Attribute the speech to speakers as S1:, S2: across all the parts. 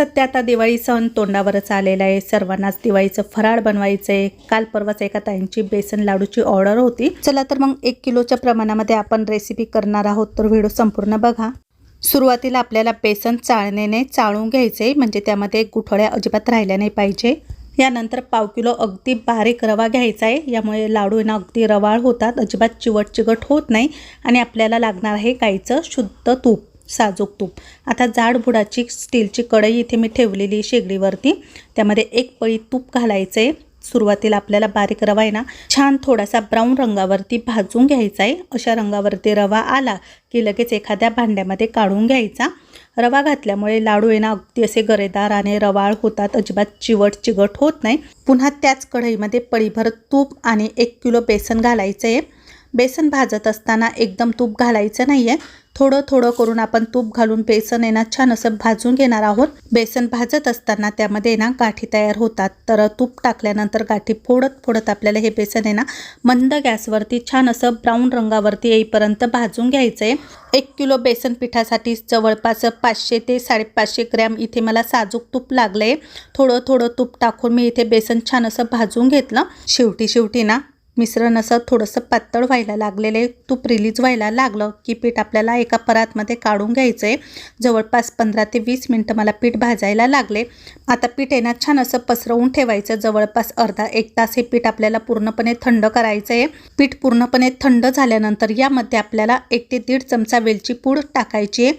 S1: सध्या आता दिवाळी सण तोंडावरच आलेला आहे. सर्वांनाच दिवाळीचं फराळ बनवायचं आहे काल परवाच एका ताईंची बेसन लाडूची ऑर्डर होती. चला तर मग एक किलोच्या प्रमाणामध्ये आपण रेसिपी करणार आहोत. तर व्हिडिओ संपूर्ण बघा. सुरुवातीला आपल्याला बेसन चाळणीने चाळून घ्यायचे म्हणजे त्यामध्ये गुठळ्या अजिबात राहिल्या नाही पाहिजे. यानंतर पाव किलो अगदी बारीक रवा घ्यायचा आहे यामुळे लाडू यांना अगदी रवाळ होतात. अजिबात चिवट चिकट होत नाही. आणि आपल्याला लागणार आहे गाईचं शुद्ध तूप. साजूक तूप आता जाड बुडाची स्टीलची कढई इथे मी ठेवलेली शेगडीवरती. त्यामध्ये एक पळी तूप घालायचं आहे सुरुवातीला आपल्याला बारीक रवा आहे ना छान थोडासा ब्राऊन रंगावरती भाजून घ्यायचा आहे. अशा रंगावरती रवा आला की लगेच एखाद्या भांड्यामध्ये काढून घ्यायचा. रवा घातल्यामुळे लाडू आहे ना अगदी असे गरेदार आणि रवाळ होतात. अजिबात चिवट चिगट होत नाही. पुन्हा त्याच कढईमध्ये पळीभर तूप आणि एक किलो बेसन घालायचं आहे बेसन भाजत असताना एकदम तूप घालायचं नाही आहे थोडं थोडं करून आपण तूप घालून बेसन आहे ना छान असं भाजून घेणार आहोत. बेसन भाजत असताना त्यामध्ये ना गाठी तयार होतात. तर तूप टाकल्यानंतर गाठी फोडत फोडत आपल्याला हे बेसन आहे ना मंद गॅसवरती छान असं ब्राऊन रंगावरती येईपर्यंत भाजून घ्यायचं आहे एक किलो बेसन पिठासाठी जवळपास पाचशे ते साडेपाचशे ग्रॅम इथे मला साजूक तूप लागलं आहे थोडं थोडं तूप टाकून मी इथे बेसन छान असं भाजून घेतलं. शेवटी शेवटी ना मिश्रण असं थोडंसं पातळ व्हायला लागलेले तूप रिलीज व्हायला लागलं की पीठ आपल्याला एका परातमध्ये काढून घ्यायचं आहे जवळपास पंधरा ते वीस मिनटं मला पीठ भाजायला लागले. आता पीठ आहे ना छान असं पसरवून ठेवायचं. जवळपास अर्धा एक तास हे पीठ आपल्याला पूर्णपणे थंड करायचं आहे पीठ पूर्णपणे थंड झाल्यानंतर यामध्ये आपल्याला एक ते दीड चमचा वेलची पूड टाकायची आहे.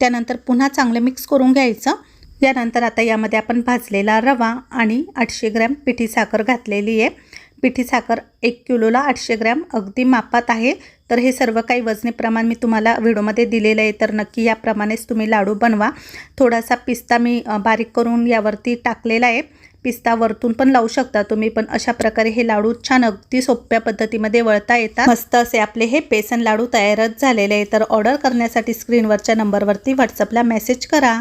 S1: त्यानंतर पुन्हा चांगलं मिक्स करून घ्यायचं. यानंतर आता यामध्ये आपण भाजलेला रवा आणि आठशे ग्रॅम पिठी साखर घातलेली आहे. पिठी साखर एक किलोला आठशे ग्रॅम अगदी मापात आहे. तर हे सर्व काही वजनेप्रमाण मी तुम्हाला व्हिडिओमध्ये दिलेलं आहे. तर नक्की याप्रमाणेच तुम्ही लाडू बनवा. थोडासा पिस्ता मी बारीक करून यावरती टाकलेला आहे. पिस्ता वरतून पण लावू शकता तुम्ही पण अशा प्रकारे हे लाडू छान अगदी सोप्या पद्धतीमध्ये वळता येतात. मस्त असे आपले हे बेसन लाडू तयारच झालेले आहे. तर ऑर्डर करण्यासाठी स्क्रीनवरच्या नंबरवरती व्हॉट्सअपला मेसेज करा.